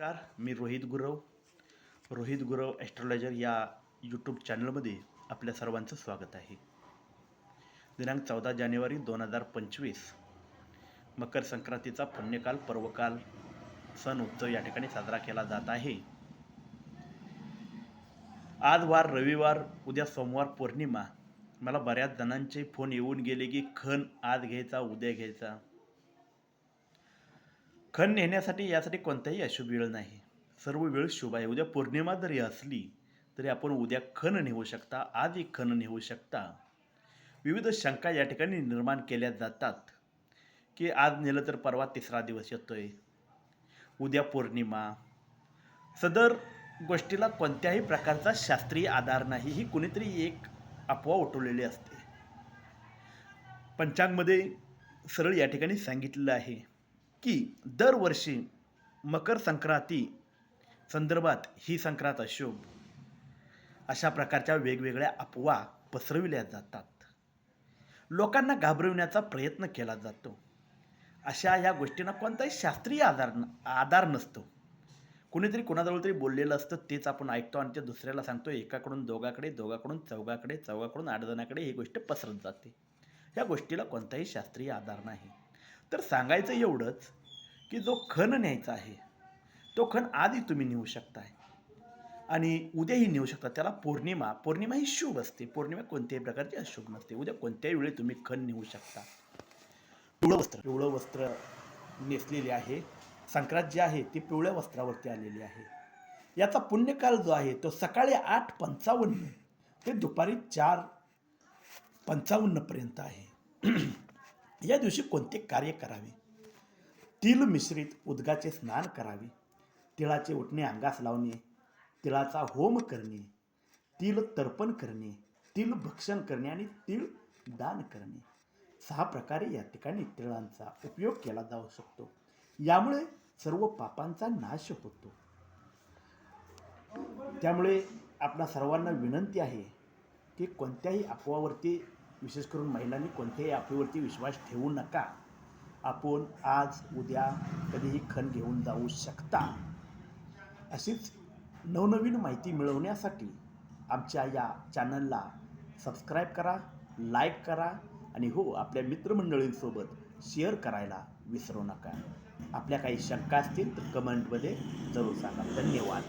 नमस्कार मी रोहित गुरव. रोहित गुरव ॲस्ट्रॉलॉजर या यूट्यूब चॅनलमध्ये आपल्या सर्वांचं स्वागत आहे. दिनांक चौदा जानेवारी दोन हजार पंचवीस. मकर संक्रांतीचा पुण्यकाल पर्वकाल सण उत्सव या ठिकाणी साजरा केला जात आहे. आज वार रविवार उद्या सोमवार पौर्णिमा. मला बऱ्याच जणांचे फोन येऊन गेले की खण आज घ्यायचा उद्या घ्यायचा. खण नेण्यासाठी यासाठी कोणताही अशुभ वेळ नाही. सर्व वेळ शुभ आहे. उद्या पौर्णिमा जरी असली तरी आपण उद्या खण नेऊ शकता. आज एक खण नेऊ शकता. विविध शंका या ठिकाणी निर्माण केल्या जातात. की आज नेलं तर परवा तिसरा दिवस येतोय. उद्या पौर्णिमा. सदर गोष्टीला कोणत्याही प्रकारचा शास्त्रीय आधार नाही. ही कुणीतरी एक अफवा उठवलेली असते. पंचांगमध्ये सरळ या ठिकाणी सांगितलेलं आहे. की दरवर्षी मकर संक्रांती संदर्भात ही संक्रांत अशुभ अशा प्रकारच्या वेगवेगळ्या अफवा पसरविल्या जातात. लोकांना घाबरविण्याचा प्रयत्न केला जातो. अशा या गोष्टींना कोणताही शास्त्रीय आधार न- आधार नसतो. कुणीतरी कोणाजवळ तरी बोललेलं असतं तेच आपण ऐकतो आणि ते दुसऱ्याला सांगतो एकाकडून दोघाकडे दोघाकडून चौघाकडे चौघाकडून आठ जणाकडे ही गोष्ट पसरत जाते. या गोष्टीला कोणताही शास्त्रीय आधार नाही. तर सांगायचं एवढंच की जो खण न्यायचा आहे तो खण आधी तुम्ही नेऊ शकताय. आणि उद्याही नेऊ शकता. त्याला पौर्णिमा पौर्णिमा ही शुभ असते. पौर्णिमा कोणत्याही प्रकारची अशुभ नसते. उद्या कोणत्याही वेळी तुम्ही खण नेऊ शकता. पिवळं वस्त्र पिवळं वस्त्र नेसलेले आहे. संक्रांत जी आहे ती पिवळ्या वस्त्रावरती आलेली आहे. याचा पुण्यकाल जो आहे तो सकाळी आठ पंचावन्न ते दुपारी चार पंचावन्नपर्यंत आहे. या दिवशी कोणते कार्य करावे? तिल मिश्रित उदगाचे स्नान करावे. तिळाचे उठणे अंगास लावणे. तिळाचा होम करणे. तिल तर्पण करणे. तिल भक्षण करणे आणि तिळ दान करणे. सहा प्रकारे या ठिकाणी तिळांचा उपयोग केला जाऊ शकतो. यामुळे सर्व पापांचा नाश होतो. त्यामुळे आपणा सर्वांना विनंती आहे की कोणत्याही अफवावरती विशेष करून महिलांनी कोणत्याही अफवेवरती विश्वास ठेवू नका. आपण आज उद्या कधीही खण घेऊन जाऊ शकता. अशीच नवनवीन माहिती मिळवण्यासाठी आमच्या या चॅनलला सबस्क्राईब करा लाईक करा आणि हो आपल्या मित्रमंडळींसोबत शेअर करायला विसरू नका. आपल्या काही शंका असतील तर कमेंटमध्ये जरूर सांगा. धन्यवाद.